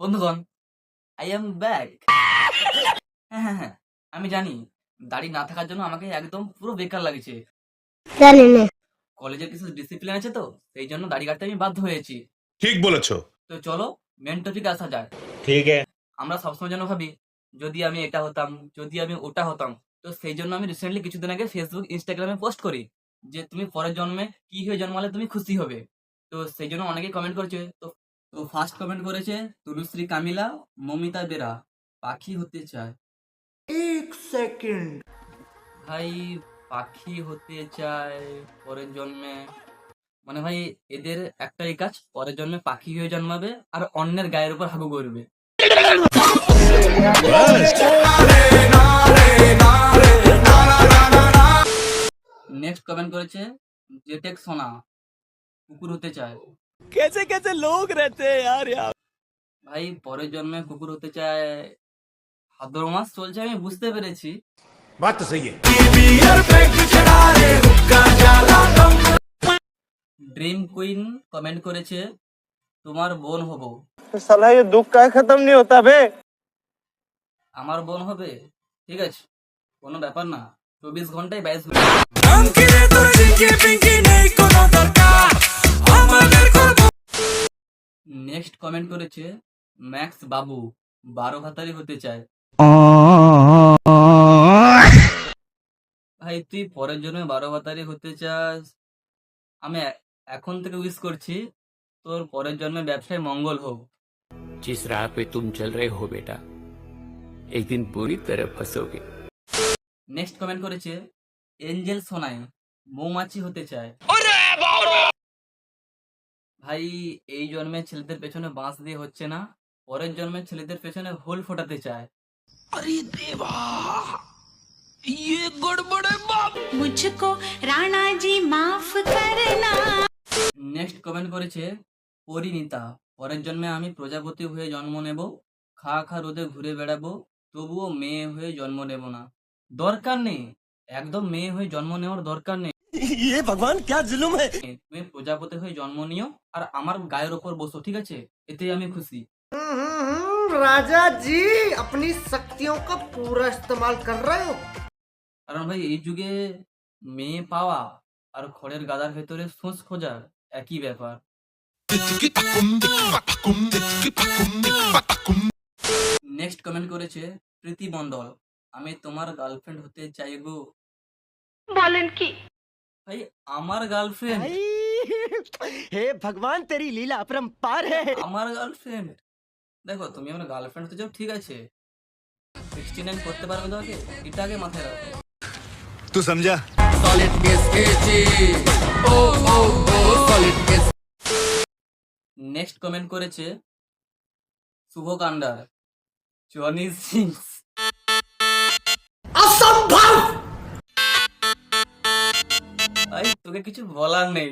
বন্ধুগণ I am back হ্যাঁ হ্যাঁ হ্যাঁ আমি জানি দাড়ি না থাকার জন্য আমাকে একদম পুরো বেকার লাগছে। জানি না। কলেজের কিছু ডিসিপ্লিন আছে তো সেই জন্য দাড়ি কাটতে আমি বাধ্য হয়েছি। ঠিক বলেছ। তো চলো মেন টপিকে আসা যাক। ঠিক है আমরা সবসময় যেন ভাবি যদি আমি এটা হতাম যদি আমি ওটা হতাম তো সেই জন্য আমি রিসেন্টলি কিছুদিন আগে ফেসবুক ইনস্টাগ্রামে পোস্ট করি যে তুমি পরের জন্মে কি হয়ে জন্মালে তুমি খুশি হবে। তো সেই জন্য অনেকেই কমেন্ট করেছে তো তো ফার্স্ট কমেন্ট করেছে তনুশ্রী কামিলা মমিতা বেরা পাখি হতে চায়। এক সেকেন্ড। ভাই পাখি হতে চায় পরের জন্মে। মানে ভাই এদের একটাই কাজ পরের জন্মে পাখি হয়ে জন্মাবে আর অন্যের গায়ের উপর হাগু করবে। নেক্সট কমেন্ট করেছে জেটেক সোনা কুকুর হতে চায়। कैसे कैसे लोग रहते हैं यार यार ভাই পরের জন্মে কুকুর হতে চায় ভাদ্র মাস চলছে আমি বুঝতে পেরেছি बात तो सही है ড্রিম কুইন কমেন্ট করেছে তোমার বোন হব साला ये दुख का खत्म नहीं होता बे আমার বোন হবে ঠিক আছে কোনো ব্যাপার না চব্বিশ ঘন্টায় বাইশ ঘন্টা কমেন্ট করেছে ম্যাক্স বাবু বারো ভাতারি হতে চায় ভাই তুই পরের জন্য বারো ভাতারি হতে চাস আমি এ- এখন থেকে উইশ করছি তোর পরের জন্মে ব্যবসায় মঙ্গল হোক जिस राह पे तुम चल रहे हो बेटा एक दिन बुरी तरह फंसोगे নেক্সট কমেন্ট করেছে এঞ্জেল সোনাই মৌমাছি হতে চায় ভাই এই জন্মে ছেলেদের পেছনে বাঁশ দিয়ে হচ্ছে না পরের জন্মে ছেলেদের পেছনে হোল ফোটাতে চায় मुझको राणा जी माफ करना নেক্সট কমেন্ট করেছে পরিণীতা পরের জন্মে আমি প্রজাপতি হয়ে জন্ম নেব খা খা রোদে ঘুরে বেড়াবো তবুও মেয়ে হয়ে জন্ম নেব না দরকার নেই একদম মেয়ে হয়ে জন্ম নেওয়ার দরকার নেই ये भगवान क्या जुल्म है তুমি প্রজাপতি হয়ে জন্ম নিও আর আমার গায়ের ওপর বসো ঠিক আছে এতেই আমি খুশি राजा जी अपनी शक्तियों का पूरा इस्तेमाल कर रहे हो কারণ ভাই এই যুগে মেয়ে পাওয়া আর খড়ের গাদার ভেতরে সোঁচ খোঁজা একই ব্যাপার নেক্সট কমেন্ট করেছে প্রীতি মণ্ডল আমি তোমার গার্লফ্রেন্ড হতে চাই গো বলেন কি ভাই আমার গার্লফ্রেন্ড হে ভগবান তেরি লীলা অপরম্পার হে আমার গার্লফ্রেন্ড দেখো তুমি আমার গার্লফ্রেন্ড তো যাও ঠিক আছে সিক্সটি নাইন করতে পারবে তোমাকে এটা আগে মাথায় রাখো তু সমঝা সলিড কেস কেচি ও ও ও সলিড কেস নেক্সট কমেন্ট করেছে শুভ কান্ডার জনি সিংস তোদের কিছু বলার নেই।